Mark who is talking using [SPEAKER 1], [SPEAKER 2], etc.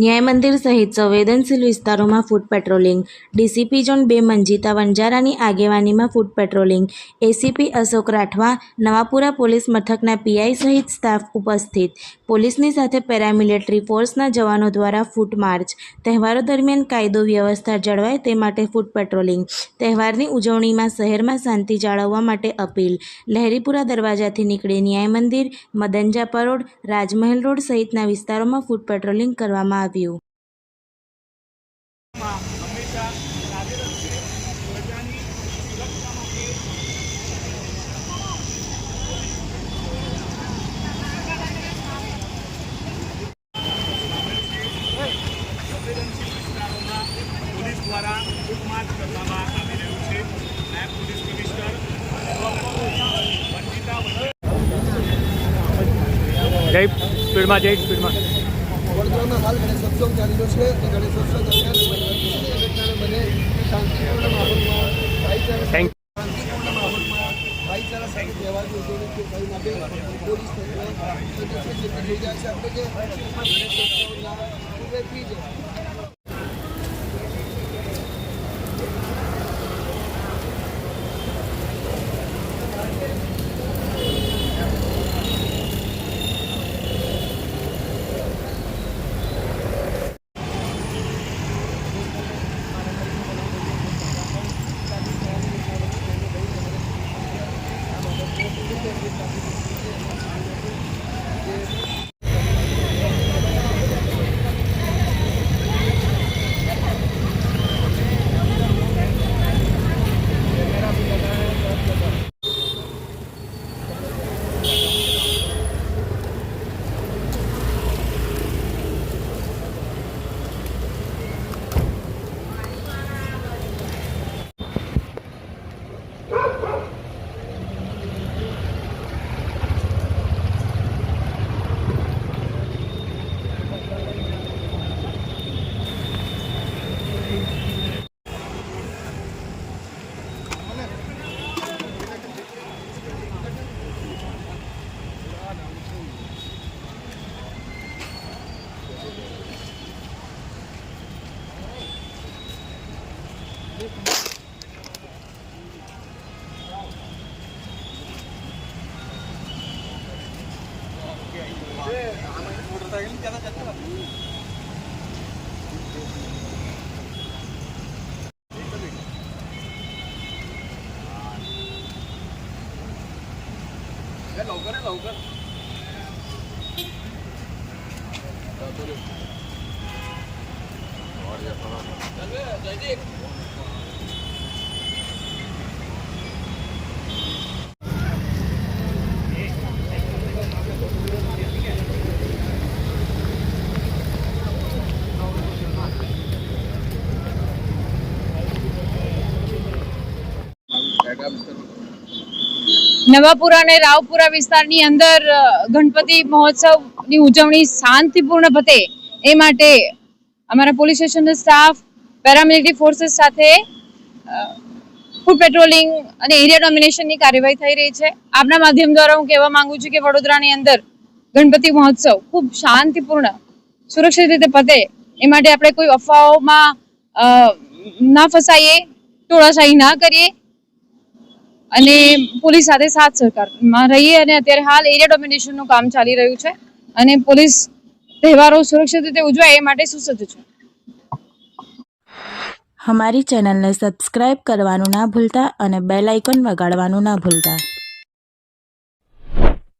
[SPEAKER 1] ન્યાય મંદિર સહિત સંવેદનશીલ વિસ્તારોમાં ફૂડ પેટ્રોલિંગ. ડીસીપી ઝોન બે, મંજીતા વંજારાની આગેવાનીમાં foot patrolling. ACP Ashok Rathwa, Navapura police મથકના પીઆઈ સહિત સ્ટાફ ઉપસ્થિત. પોલીસની સાથે પેરામિલિટરી ફોર્સના જવાનો દ્વારા ફૂટ માર્ચ. તહેવારો દરમિયાન કાયદો વ્યવસ્થા જળવાય તે માટે ફૂડ પેટ્રોલિંગ. તહેવારની ઉજવણીમાં શહેરમાં શાંતિ જાળવવા માટે અપીલ. લહેરીપુરા દરવાજાથી નીકળી ન્યાય મંદિર મદનજા પરોડ, રાજમહેલ રોડ સહિતના વિસ્તારોમાં ફૂડ પેટ્રોલિંગ કરવામાં આવ્યું
[SPEAKER 2] માં હંમેશા કાર્યરત છે પ્રજાની સુરક્ષા માટે સંવેદનશીલ વિસ્તારોમાં પોલીસ દ્વારા ફૂટમાર્ચ કરવામાં આવી રહ્યું છે નાયબ પોલીસ કમિશનર વંદિતા
[SPEAKER 3] જય સ્પીડમાં જય સ્પીડમાં
[SPEAKER 4] વડોદરામાં હાલ ગણેશોત્સવ ચાલી રહ્યો છે. અને ગણેશોત્સવ દરમિયાન મને શાંતિપૂર્ણ માહોલમાં ભાઈચારા શાંતિપૂર્ણ માહોલમાં ભાઈચારા સાથે તહેવારની ઉજવણી થઈ માટે પોલીસ તંત્ર જોઈ રહ્યા છે. આપણે જે ગણેશોત્સવના પૂરેથી જ लवकर आहे लवकर जयदीप
[SPEAKER 5] નવાપુરા અને રાવપુરા વિસ્તારની અંદર ગણપતિ મહોત્સવની ઉજવણી શાંતિપૂર્ણ પતે એ માટે અમારા પોલીસ સ્ટેશનનો સ્ટાફ, પેરામિલિટરી ફોર્સીસ સાથે ફૂડ પેટ્રોલિંગ અને એરિયા ડોમિનેશનની કાર્યવાહી થઈ રહી છે. આપના માધ્યમ દ્વારા હું કહેવા માંગુ છું કે વડોદરાની અંદર ગણપતિ મહોત્સવ ખૂબ શાંતિપૂર્ણ, સુરક્ષિત રીતે પતે એ માટે આપણે કોઈ અફવાઓમાં ના ફસાઈએ, ટોળાશાહી ના કરીએ. અને પોલીસ સાથે સાથ સરકારમાં રહીએ અને અત્યારે હાલ એરિયા ડોમિનેશનનું કામ ચાલી રહ્યું છે અને પોલીસ તહેવારો સુરક્ષિત રીતે ઉજવાય એ માટે સુસજ્જ છે.
[SPEAKER 1] અમારી ચેનલને સબસ્ક્રાઇબ કરવાનું ના ભૂલતા અને બેલ આઇકન વગાડવાનું ના ભૂલતા.